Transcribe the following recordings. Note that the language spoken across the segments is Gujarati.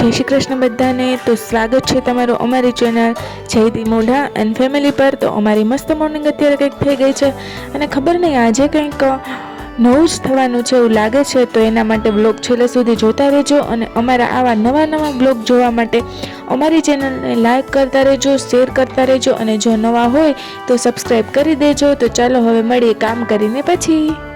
જય શ્રી કૃષ્ણ બધાને. તો સ્વાગત છે તમારું અમારી ચેનલ જયદી મોઢા એન્ડ ફેમિલી પર. તો અમારી મસ્ત મોર્નિંગ અત્યારે કંઈક થઈ ગઈ છે. અને ખબર નહીં, આજે કંઈક નવું જ થવાનું છે એવું લાગે છે. તો એના માટે બ્લોગ છેલ્લે સુધી જોતા રહેજો અને અમારા આવા નવા નવા બ્લોગ જોવા માટે અમારી ચેનલને લાઇક કરતા રહેજો શેર કરતા રહેજો અને જો નવા હોય તો સબસ્ક્રાઈબ કરી દેજો. તો ચાલો હવે મળીએ કામ કરીને પછી.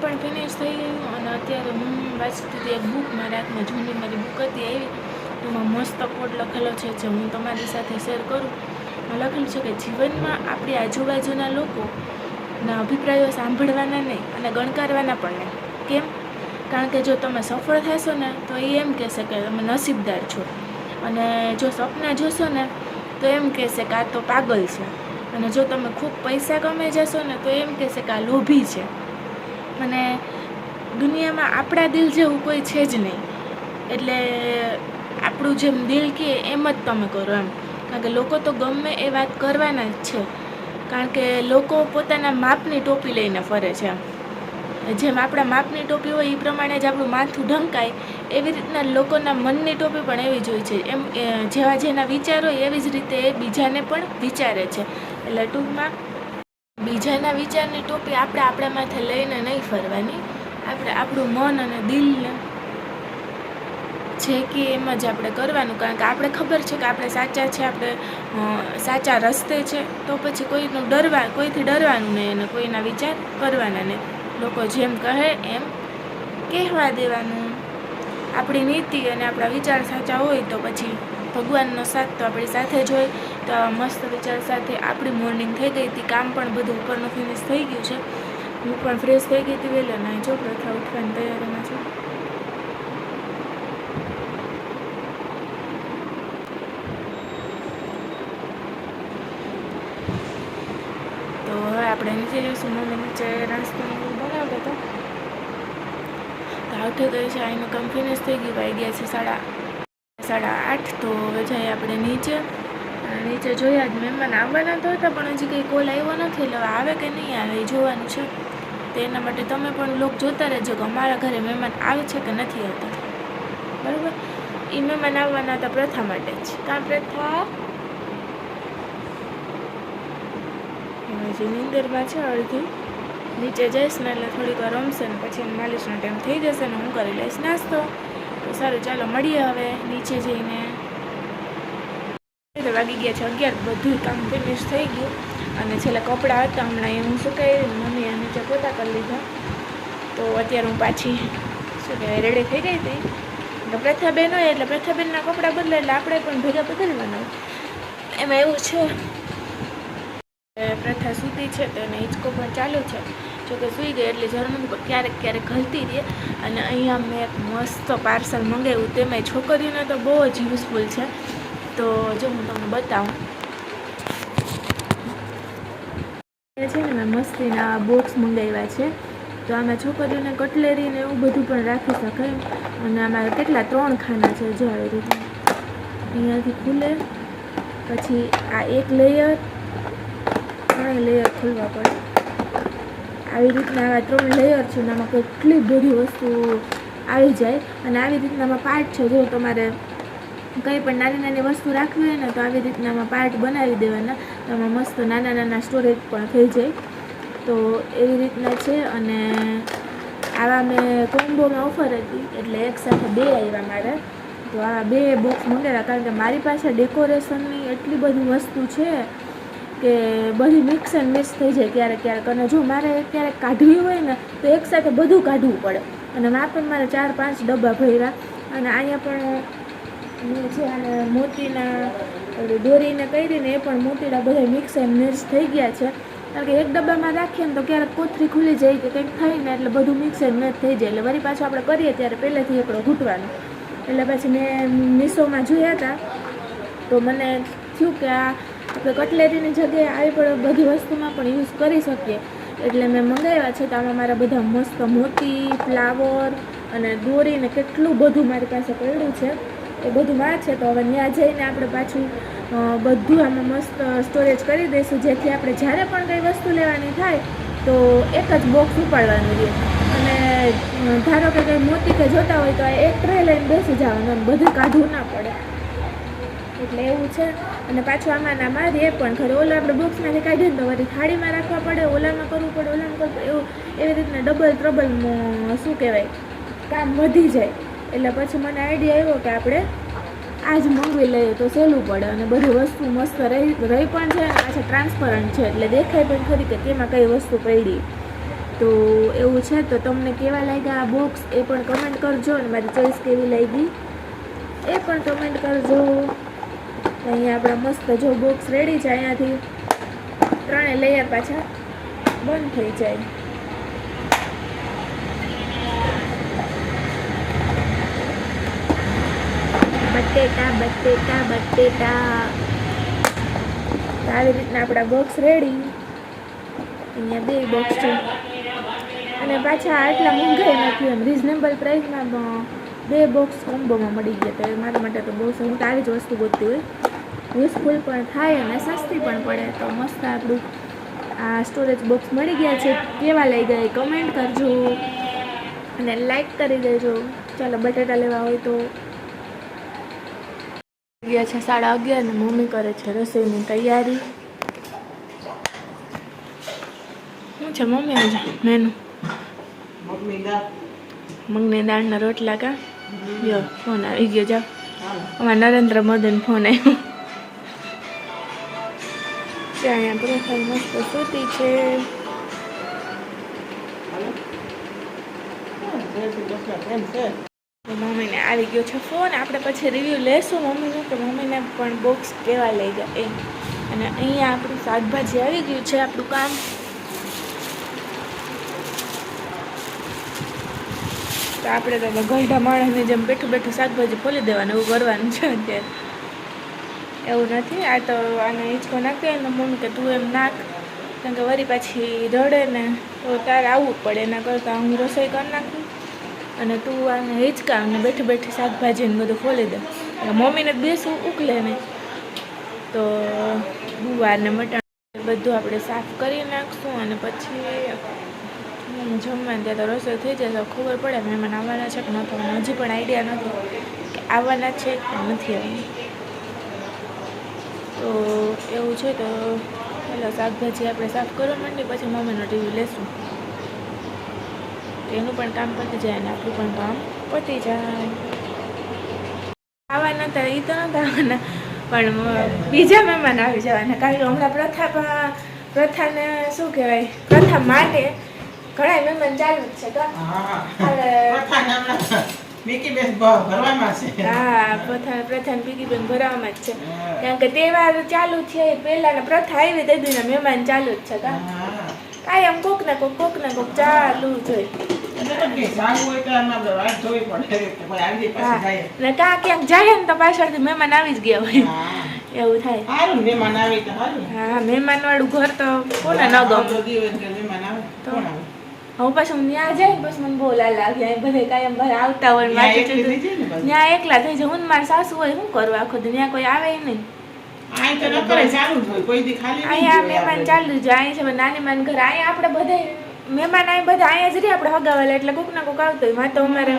પણ ફિનિશ થઈ ગયું અને અત્યારે હું વાંચતી હતી એક બુક મારા હાથમાં જૂની મારી બુક હતી આવી એમાં મસ્ત કોડ લખેલો છે જે હું તમારી સાથે શેર કરું. લખેલું છે કે, જીવનમાં આપણી આજુબાજુના લોકોના અભિપ્રાયો સાંભળવાના નહીં અને ગણકારવાના પણ નહીં. કેમ? કારણ કે જો તમે સફળ થશો ને, તો એ એમ કહેશે કે તમે નસીબદાર છો. અને જો સપના જોશો ને, તો એમ કહેશે કે આ તો પાગલ છે. અને જો તમે ખૂબ પૈસા કમાઈ જશો ને, તો એમ કહેશે કે આ લોભી છે. અને દુનિયામાં આપણા દિલ જેવું કોઈ છે જ નહીં. એટલે આપણું જેમ દિલ કહે એમ જ તમે કરો એમ. કારણ કે લોકો તો ગમે એ વાત કરવાના જ છે. કારણ કે લોકો પોતાના માપની ટોપી લઈને ફરે છે જેમ આપણા માપની ટોપી હોય એ પ્રમાણે જ આપણું માથું ઢંકાય, એવી રીતના લોકોના મનની ટોપી પણ એવી જ હોય છે. એમ જેવા જેના વિચાર હોય એવી જ રીતે એ બીજાને પણ વિચારે છે. એટલે ટૂંકમાં બીજાના વિચારની ટોપી આપણે આપણા માથે લઈને નહીં ફરવાની. આપણે આપણું મન અને દિલને જે કે એમ જ આપણે કરવાનું. કારણ કે આપણે ખબર છે કે આપણે સાચા છે, આપણે સાચા રસ્તે છે. તો પછી કોઈનું ડરવા, કોઈથી ડરવાનું નહીં અને કોઈના વિચાર કરવાના નહીં. લોકો જેમ કહે એમ કહેવા દેવાનું. આપણી નીતિ અને આપણા વિચાર સાચા હોય તો પછી ભગવાનનો સાથ તો આપણી સાથે જ હોય. તો મસ્ત વિચાર સાથે આપણી મોર્નિંગ થઈ ગઈ હતી. કામ પણ બધું ઉપરનું ફિનિશ થઈ ગયું છે. હું પણ ફ્રેશ થઈ ગઈ હતી વહેલા. ના, જો, પ્રથા ઉઠવાની તૈયારીમાં છું. તો હવે આપણે નીચે જઈશું. મમ્મી નીચે નાસ્તો ને હતો. તો આવઠે ગઈ છે અહીંનું કામ ફિનિશ થઈ ગયું વાઈ ગયા છે સાડા સાડા આઠ, તો હવે જઈએ આપણે નીચે. નીચે જોયા જ મહેમાન આવવાના તો હતા, પણ હજી કંઈ કોલ આવ્યો નથી, એટલે આવે કે નહીં આવે એ જોવાનું છે. તો એના માટે તમે પણ લોક જોતા રહેજો કે અમારા ઘરે મહેમાન આવે છે કે નથી આવતા. બરાબર? એ મહેમાન આવવાના હતા પ્રથા માટે જ. કાં પ્રથા? હજી નીંદરમાં છે અડધી. નીચે જઈશ ને એટલે થોડીક વાર રમશે ને પછી માલિશનો ટાઈમ થઈ જશે ને હું કરી લઈશ નાસ્તો. તો સારું, ચાલો મળીએ હવે નીચે જઈને. તો વાગી ગયા છે અગિયાર, બધું કામ ફિનિશ થઈ ગયું. અને છેલ્લા કપડાં હતા, હમણાં એ હું સુકાઈ અને નીચે પોતા કરી લીધા. તો અત્યારે હું પાછી, શું કહેવાય રેડી થઈ ગઈ હતી. તો પ્રથાબેન હોય એટલે પ્રથાબેનના કપડાં બદલે એટલે આપણે પણ ભેગા બદલવાના. એમાં એવું છે. પ્રથા સૂતી છે તો એને હિંચકો પણ ચાલુ છે. જોકે સૂઈ ગઈ એટલે જરૂર નથી પણ ક્યારેક ક્યારેક ઘલતી રહીએ અને અહીંયા મેં એક મસ્ત પાર્સલ મંગાવ્યું. તેમાં છોકરીઓને તો બહુ જ યુઝફુલ છે. તો જો હું તમને બતાવું. છે ને મેં મસ્તીના બોક્સ મંગાવ્યા છે. તો આમાં છોકરીઓને કટલેરી ને એવું બધું પણ રાખી શકાય. અને આમાં કેટલા ત્રણ ખાના છે જો અહીંયાથી ખુલે. પછી આ એક લેયર ત્રણેય લેયર ખોલવા પડે. આવી રીતના આવા ત્રણ લેયર છે આમાં કેટલી બધી વસ્તુ આવી જાય. અને આવી રીતનામાં પાર્ટ છે, જો તમારે કંઈ પણ નાની નાની વસ્તુ રાખવી હોય ને, તો આવી રીતનામાં પાર્ટ બનાવી દેવાના. તો આમાં મસ્ત નાના નાના સ્ટોરેજ પણ થઈ જાય. તો એવી રીતના છે, અને આવા મેં કોમ્બોમાં ઓફર હતી, એટલે એકસાથે બે આવ્યા મારા. તો આ બે બોક્સ મંગાવ્યા, કારણ કે મારી પાસે ડેકોરેશનની એટલી બધી વસ્તુ છે કે બધી મિક્સ એન્ડ મિક્સ થઈ જાય ક્યારેક ક્યારેક. અને જો મારે ક્યારેક કાઢવી હોય ને, તો એકસાથે બધું કાઢવું પડે. અને માં પણ મારે ચાર પાંચ ડબ્બા ભર્યા. અને અહીંયા પણ છે અને મોતીના દોરીને કરીને એ પણ મોતીડા બધા મિક્સ એન્ડ મિક્સ થઈ ગયા છે. કારણ કે એક ડબ્બામાં રાખીએ ને તો ક્યારેક કોથરી ખુલી જાય કે કંઈક થાય ને એટલે બધું મિક્સ એન્ડ મેચ થઈ જાય. એટલે વળી પાછું આપણે કરીએ ત્યારે પહેલેથી એકડો ઘૂંટવાનો. એટલે પછી મેં મીશોમાં જોયા હતા. તો મને થયું કે આ આપણે કટલેરીની જગ્યાએ આવી પણ બધી વસ્તુમાં પણ યુઝ કરી શકીએ. એટલે મેં મંગાવ્યા છે તો આમાં મારા બધા મસ્ત મોતી, ફ્લાવર અને દોરીને કેટલું બધું મારી પાસે પડ્યું છે. એ બધું માં છે તો હવે ત્યાં જઈને આપણે પાછું બધું આમાં મસ્ત સ્ટોરેજ કરી દઈશું. જેથી આપણે જ્યારે પણ કંઈ વસ્તુ લેવાની થાય તો એક જ બોક્સ ઉપાડવાનું રહે. અને ધારો કે કંઈ મોતી કે જોતા હોય તો એક ટ્રે લઈને બેસી જવાનું. અને બધું કાઢવું ના પડે. એટલે એવું છે. અને પાછું આમાં ના મારી એ પણ ખરે ઓલા આપણે બોક્સમાંથી કાઢીએ તો વળી થાળીમાં રાખવા પડે, ઓલામાં કરવું પડે, ઓલામાં કરવું પડે, એવું, એવી રીતના ડબલ ટ્રબલ શું કહેવાય, કામ વધી જાય. એટલે પછી મને આઈડિયા આવ્યો કે આપણે આજ મંગાવી લઈએ તો સહેલું પડે અને બધી વસ્તુ મસ્ત રહી રહી પણ છે અને પાછા ટ્રાન્સપરન્ટ છે. એટલે દેખાય પણ ખરી કે તેમાં કઈ વસ્તુ પડી. તો એવું છે તો તમને કેવા લાગ્યા આ બોક્સ એ પણ કમેન્ટ કરજો અને મારી ચોઈસ કેવી લાગી? એ પણ કમેન્ટ કરજો. અહીંયા આપણા મસ્ત જો બોક્સ રેડી છે, અહીંયાથી ત્રણે લેયર પાછા બંધ થઈ જાય. બટેટા બટેટા બટેટા. આવી રીતના આપણા બોક્સ રેડી અહીંયા બે બોક્સ છે. અને પાછા આટલા મોંઘાઈ નથી એમ. રિઝનેબલ પ્રાઇસમાં બે બોક્સ કોમ્બોમાં મળી ગયા. તો મારા માટે તો બહુ હું તો આવી જ વસ્તુ ગોતતી હોય. યુઝફુલ પણ થાય અને સસ્તી પણ પડે તો મસ્ત આપણું આ સ્ટોરેજ બોક્સ મળી ગયા છે. કેવા લઈ ગયા કમેન્ટ કરજો અને લાઈક કરી દેજો. ચાલો બટેટા લેવા હોય તો. ગયા છે સાડા અગિયાર ને મમ્મી કરે છે રસોઈની તૈયારી. શું છે મમ્મી આજે? મેનુ? મગની દાળના રોટલા કા? યો, ફોન આવી ગયો, જાઓ. અમારા નરેન્દ્ર મોદીનો ફોન આવ્યો ત્યાં અહીંયા પ્રોફાઇલ મસ્ત સૂતી છે છે મમ્મીને આવી ગયો છે ફોન. આપણે પછી રિવ્યૂ લેશું મમ્મીનું કે મમ્મીને પણ બોક્સ કેવા લઈ ગયા. એ. અને અહીંયા આપણું શાકભાજી આવી ગયું છે, આપણું કામ. તો આપણે તો ગઈઢા માણસની જેમ બેઠું બેઠું શાકભાજી ખોલી દેવાનું, એવું કરવાનું છે અત્યારે. એવું નથી. આ તો આને હિંચકો નાખી ને મમ્મી કે તું એમ નાખ. કારણ કે વળી પાછી રડે ને તો તારે આવવું પડે, એના કરતાં હું રસોઈ કરી નાખું. અને તું આને હિંચકા અને બેઠી બેઠી શાકભાજીને બધું ખોલી દે. મમ્મીને બેસું ઉકલે નહીં. તો ગુવાર ને મટાણ બધું આપણે સાફ કરી નાખશું અને પછી જમવાનું ત્યાં તો રસોઈ થઈ જાય તો ખબર પડે, મહેમાન આવવાના છે કે ન હજી પણ આઈડિયા નથી કે આવવાના છે કે નથી આવવાના. તો એવું છે તો પહેલાં શાકભાજી આપણે સાફ કરવા માંડીએ પછી મમ્મીનો ટીવી લેશું. એનું પણ કામ પતી જાય અને આપણું પણ કામ પતી જાય. આવવાના હતા એ તો નતા આવવાના પણ બીજા મહેમાન આવી જવાના. કારણ કે હમણાં પ્રથા પ્રથાને શું કહેવાય પ્રથા માટે ઘણા મહેમાન ચાલુ જ છે તો ભ- ભરવામાં છે. હા પ્રથા પ્રથાને પીકી બેન ભરાવામાં જ છે. કારણ કે તહેવાર ચાલુ છે પહેલા ને પ્રથા આવી દીધી ને મહેમાન ચાલુ જ છે કા. હા. કાયમ કોક ને કોક કોક ને કોક ચાલુ જ હોય. કે આમાં ક્યાંક જાય ને તો પાછળથી મહેમાન આવી જ ગયા હોય. એવું થાય. સારું મહેમાન આવે તો સારું હા મહેમાન વાળું ઘર તો કોને ન ગમે. મહેમાન આવે તો. હું પછી ત્યાં જાય પછી મને બોલા લાગ્યા બધે કાયમ બહાર આવતા હોય ત્યાં એકલી. થઈ જાય હું મારા સાસુ હોય શું કરું આખો ત્યાં કોઈ આવે નહીં. આય કોઈ મહેમાન આપણે. ચાલુ અહીં છે નાની માન ઘર. અહીંયા આપણે બધા મહેમાન અહીં બધા અહીંયા જ રહી આપણે હગાવેલા. એટલે કોક ના કોક આવતો હોય. માં તો અમારે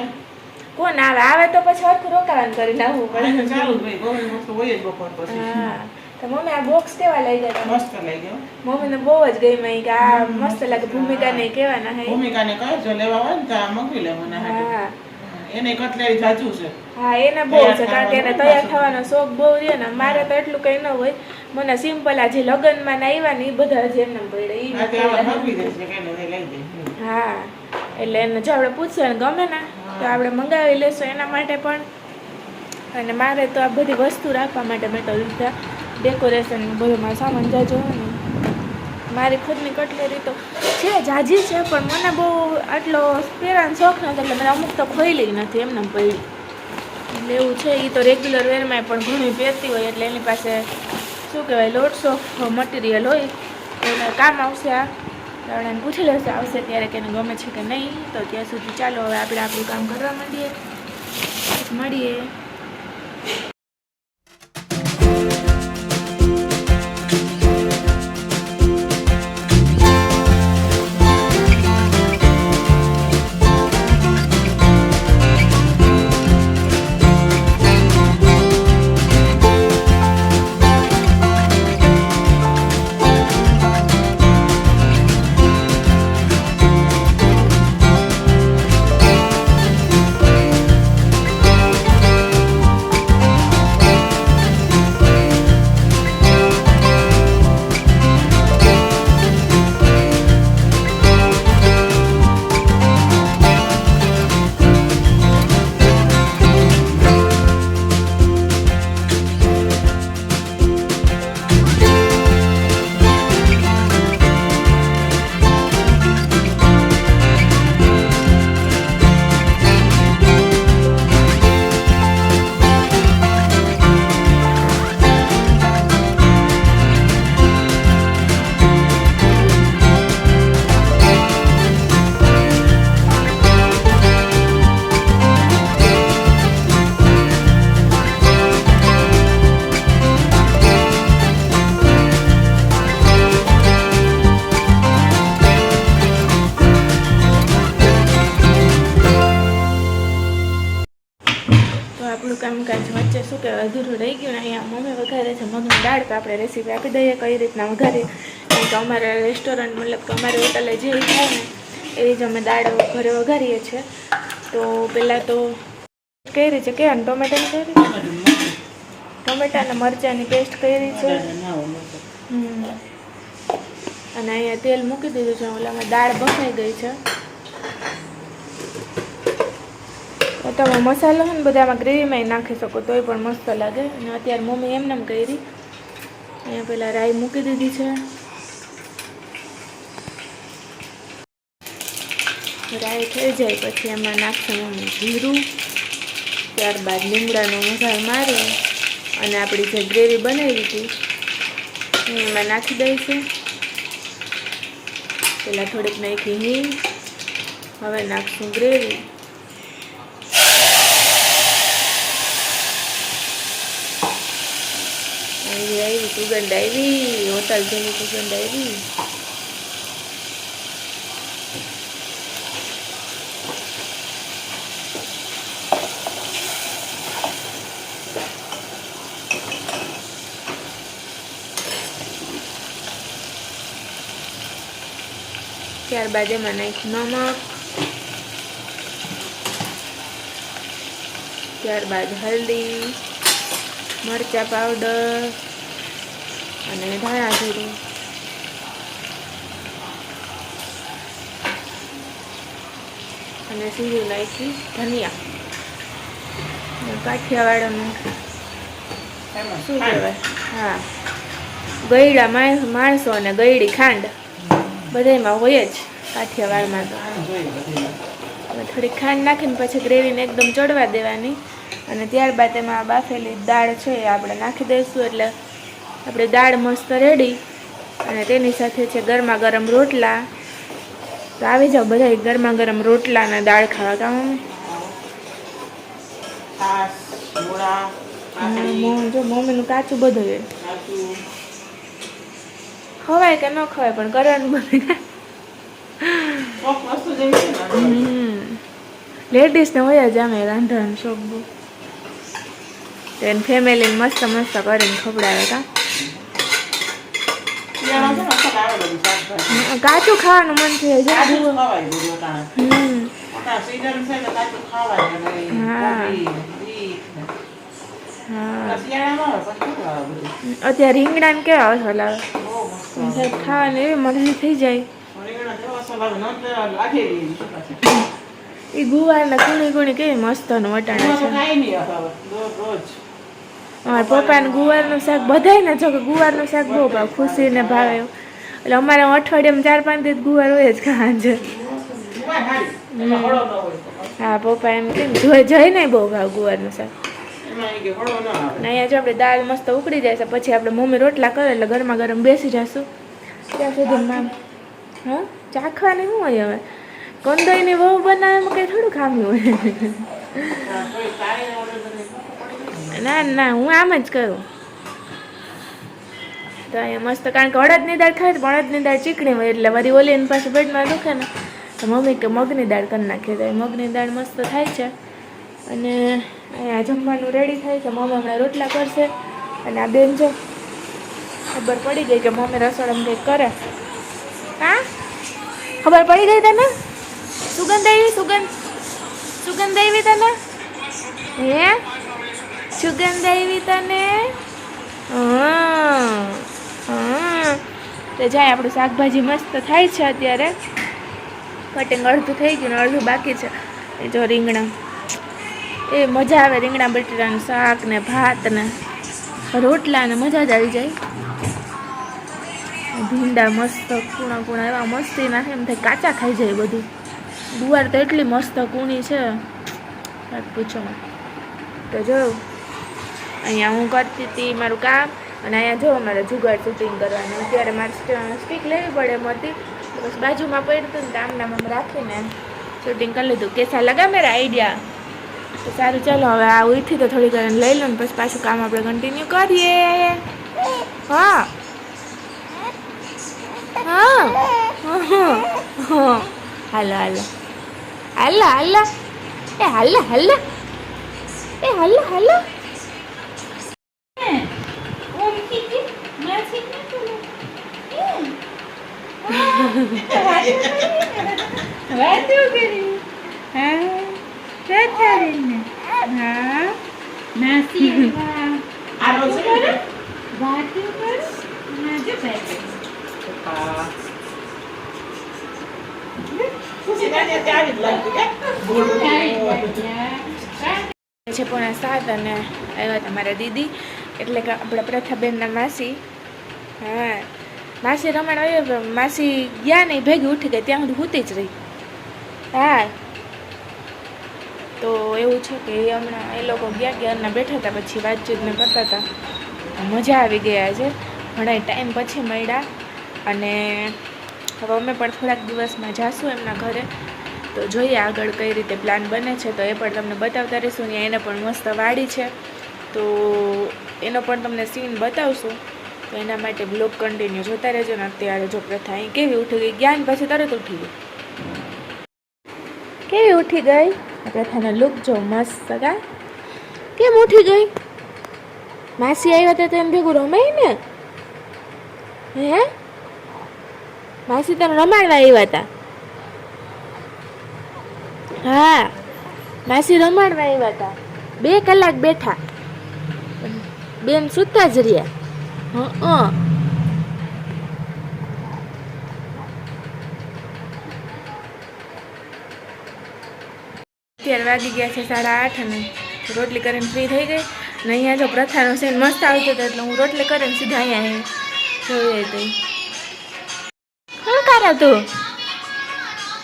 કોણ આવે? આવે તો પછી હરખું રોકાવાનું કરી આય પડે. તો મમ્મી આ બોક્સ કેવા લઈ ગયા તમે? મસ્ત લઈ ગયો. મમ્મીને બહુ જ ગઈ કે આ મસ્ત લાગે ભૂમિકા ને કેવાના હે. ભૂમિકાને કહે જો લેવા હોય ને તો આ મંગાવી લેવું ના હાટુ. હા. એને કટલેરી જાજુ છે. હા એને બહુ છે કારણ કે એને તૈયાર થવાનો શોખ બહુ રહ્યો ને મારે તો એટલું કંઈ ન હોય. મને સિમ્પલ આ જે લગ્નમાં ને આવ્યા ને એ બધા જ એમને પડે એ હા એટલે એને જો આપણે પૂછશું ને ગમે ને તો આપણે મંગાવી લેશું એના માટે પણ. અને મારે તો આ બધી વસ્તુ રાખવા માટે મેં તો લીધા ડેકોરેશન બધું, મારો સામાન જાજો ને. મારી ખુદની કટલેરી તો છે જાજી છે, પણ મને બહુ આટલો પહેરાનો શોખ નથી એટલે મને અમુક તો ખોઈલી નથી, એમને પડી. એટલે એવું છે એ તો રેગ્યુલર વેરમાં પણ ઘણી પહેરતી હોય, એટલે એની પાસે શું કહેવાય લોટ્સ ઓફ મટીરિયલ હોય. એને કામ આવશે આ. એને પૂછી લેશે, આવશે ત્યારે કે એને ગમે છે કે નહીં. તો ત્યાં સુધી ચાલો, હવે આપણે આપણું કામ કરવા માંડીએ. મળીએ. આપણું કામકાજ વચ્ચે શું કહેવાય, અધૂરું રહી ગયું ને અહીંયા મમ્મી વઘારે છે, મગની દાળ તો આપણે રેસીપી આપી દઈએ કઈ રીતના વઘારીએ. કારણ કે અમારે રેસ્ટોરન્ટ મતલબ કે અમારે હોટલે જે થાય ને એવી જ અમે દાળ ઘરે વઘારીએ છીએ. તો પહેલાં તો કઈ રીતે કે ટમેટાની કઈ રીતે ટમેટા અને મરચાંની પેસ્ટ કરી છે. અને અહીંયા તેલ મૂકી દીધું છે, ઓલામાં દાળ બફાઈ ગઈ છે તો તમે મસાલો હોય ને બધામાં ગ્રેવીમાં નાખી શકો, તોય પણ મસ્ત લાગે. અને અત્યારે મમ્મી એમને એમ કરી. અહીંયા પહેલાં રાઈ મૂકી દીધી છે. રાઈ થઈ જાય પછી એમાં નાખશે મમ્મી જીરું, ત્યારબાદ લીમડાનો વઘાર મારી અને આપણી જે ગ્રેવી બનાવી હતી એમાં નાખી દઈશું. પહેલાં થોડીક નાખી હિંગ, હવે નાખશું ગ્રેવી આવી આવી સુગંધ આવી હોટલ જેવી સુગંધ આવી. ત્યારબાદ એમાં નાખ નમક. ત્યારબાદ હલ્દી મરચા પાવડર અને ધાણા જીરું. અને સીરું નાખી ધનિયા. કાઠિયાવાડનું શું કહેવાય? હા. ગયડા માણસ અને ગયડી ખાંડ. બધાયમાં હોય જ કાઠિયાવાડમાં તો. થોડીક થોડી ખાંડ નાખીને પછી ગ્રેવીને એકદમ ચડવા દેવાની. અને ત્યારબાદ એમાં બાફેલી દાળ છે એ આપણે નાખી દઈશું એટલે આપણે દાળ મસ્ત રેડી. અને તેની સાથે છે ગરમા ગરમ રોટલા. તો આવી જાઓ બધા ગરમા ગરમ રોટલા અને દાળ ખાવા. કામ મૂળા, જો મમ્મીનું કાચું બધું ખવાય કે ન ખવાય પણ કરવાનું બધું લેડીઝને હોય જ આમે રાંધણ શોખ બહુ. તો એને ફેમિલીને મસ્ત મસ્ત કરીને ખવડાવે કા શિયાળામાં છે ને અસલ આવે બધું શાકભાજી. હમ, કાચું ખાવાનું મન થયું છે. અત્યારે બીટ ને. કેવું. સાહેબ ખાવાની એવી મરજી થઈ જાય. રીંગણા. એ ગુવાર ને કુણી કુણી કેવી મસ્તનું વટાણા છે. અમારા પપ્પાને ગુવારનું શાક બધાને જો કે ગુવારનું શાક બહુ ભાવ, ખુશીને ભાવે એટલે અમારે અઠવાડિયામાં ચાર પાંચ દિવસ ગુવાર હોય જ ખાંજે. હા, પપ્પા એમ કે જોઈ જઈ નહીં બહુ ભાવ ગુવારનું શાક. અહીંયા જો આપણે દાળ મસ્ત ઉકળી જાય છે, પછી આપણે મમ્મી રોટલા કરે એટલે ગરમા ગરમ બેસી જશું. ત્યાં સુધી મામ હા? ચાખવાની શું હોય હવે? કંદોઈની બહુ બનાવે એમાં કંઈ થોડું ખામી હોય હા, તોય તારે ઓલે બધે પડી ગયું. ના ના, હું આમ જ કરું. તો અહીંયા મસ્ત, કારણ કે અડદની દાળ ખાય તો અડદની દાળ ચીકણી હોય, એટલે વળી ઓલી એની પાસે પેટમાં દુખે ને. તો મમ્મી કે મગની દાળ કરી નાખીએ તો મગની દાળ મસ્ત થાય છે. અને અહીંયા જમવાનું રેડી થાય છે. મમ્મી હમણાં રોટલા કરશે. અને આ બેન જો, ખબર પડી ગઈ કે મમ્મી રસોડામાં કંઈક કરે. હા? ખબર પડી ગઈ તને? સુગંધ આવી? સુગંધ સુગંધ આવી તને? હે? સુગંધ આવી તને? તો જાય, આપણું શાકભાજી મસ્ત થાય છે અત્યારે. કટિંગ અડધું થઈ ગયું અડધું બાકી છે. એ જો રીંગણા. એ મજા આવે રીંગણા, બટેટાનું શાક ને ભાત ને રોટલા ને મજા જ આવી જાય. ભીંડા મસ્ત, કૂણા કૂણા એવા મસ્તી નાખે એમ થાય કાચા ખાઈ જાય બધું. ગુવાર તો એટલી મસ્ત કૂણી છે. પૂછો. તો જો અહીંયા હું કરતી હતી મારું કામ અને અહીંયા જો મારે જુગાડ શૂટિંગ કરવાનું. અત્યારે મારે સ્ટીક લેવી પડે હતી. બસ બાજુમાં પડતું ને તો આમ નામ આમ રાખીને શૂટિંગ કરી લીધું. કેસા લગા મેરા આઈડિયા તો સારું, ચાલો હવે આ ઉઠી તો થોડી ઘણી લઈ લો ને પછી પાછું કામ આપણે કન્ટિન્યુ કરીએ. હા. હા. હાલો હાલો. હાલો હાલો. એ હાલો હાલો. એ હાલો હાલો. વાતું કરી હા. છે પોણા સાત અને આવ્યા હતા મારા દીદી એટલે કે આપણા પ્રથાબેનના માસી હા માસી રમણ આવ્યો માસી ગયા નહીં, ભેગી ઉઠી ગઈ, ત્યાં સુધી હુતી જ રહી. હા તો એવું છે કે એ હમણાં, એ લોકો ગયા ગયા અને બેઠા હતા, પછી વાતચીત ને કરતા હતા. મજા આવી ગયા છે ઘણા ટાઈમ પછી મળ્યા. અને હવે અમે પણ થોડાક દિવસમાં જાશું એમના ઘરે. તો જોઈએ આગળ કઈ રીતે પ્લાન બને છે. તો એ પણ તમને બતાવતા રહીશું. ને એને પણ મસ્ત વાડી છે. તો એનો પણ તમને સીન બતાવશું. તો એના માટે બ્લોક કન્ટિન્યુ જોતા રહેજો ને અત્યારે જો પ્રથા અહીં કેવી ઉઠી ગઈ? જ્ઞાન પછી તરત ઉઠી ગઈ. કેવી ઉઠી ગઈ? પ્રથાનો લુક જો મસ્ત સગા. કેમ ઉઠી ગઈ? માસી આવ્યા હતા તો એમ ભેગું રમાય ને? હે? માસી તને રમાડવા આવ્યા હતા હા, માસી રમાડવા આવ્યા હતા બે કલાક બેઠા. બેન સુતા જ રહ્યા. હં અત્યારે વાગી ગયા છે સાડા આઠ અને રોટલી કરીને ફ્રી થઈ ગઈ ને અહીંયા જો પ્રથાનો સેન મસ્ત આવતો હતો એટલે હું રોટલી કરીને સીધા અહીંયા જોઈએ તો. શું કરે તું?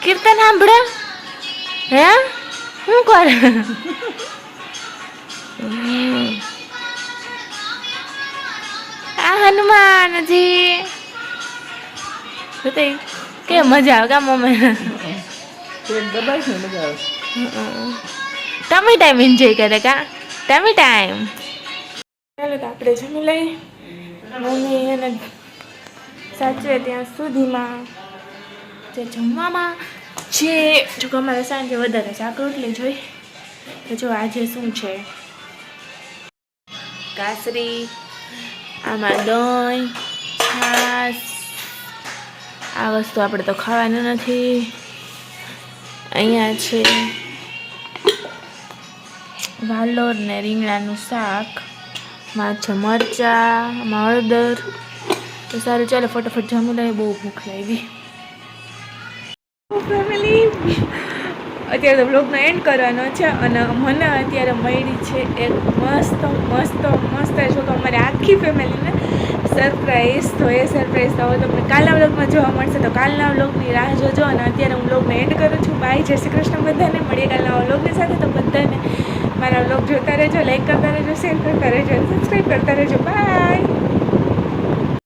કીર્તન સાંભળે. હે? શું કરે? આ હનુમાનજી જોતે કે મજા આવે કા મમ્મી પેટ દબાય છે ને મજા આવે. તમે ટાઈમ એન્જોય કરે કા તમે ટાઈમ ચાલો તો આપણે જમી લઈએ મમ્મી એને સાચવે ત્યાં સુધીમાં જે જમવામાં જે જો કે અમારે સાંજે વધારે શાક રોટલી જોઈ તો જો આજે શું છે કાસરી આમાં દહીં, છાશ, આ વસ્તુ આપણે તો ખાવાનું નથી. અહીંયા છે વાલોર ને રીંગણાનું શાકમાં છે મરચાં, હળદર. તો સારું, ચાલો, ફટાફટ જમી લઈએ બહુ ભૂખ લાગી. અત્યારે તો બ્લોગનો એન્ડ કરવાનો છે અને મને અત્યારે મળી છે એક મસ્ત મસ્ત મસ્ત જો તો અમારી આખી ફેમિલીને સરપ્રાઈઝ તો એ સરપ્રાઈઝ તો હવે તમને કાલના બ્લોગમાં જોવા મળશે. તો કાલના વ્લોગની રાહ જોજો અને અત્યારે હું બ્લોગને એન્ડ કરું છું. બાય જય શ્રી કૃષ્ણ બધાને. મળીએ કાલના બ્લોગની સાથે. તો બધાને મારા વ્લોગ જોતા રહેજો લાઈક કરતા રહેજો શેર કરતા રહેજો સબસ્ક્રાઈબ કરતા રહેજો. બાય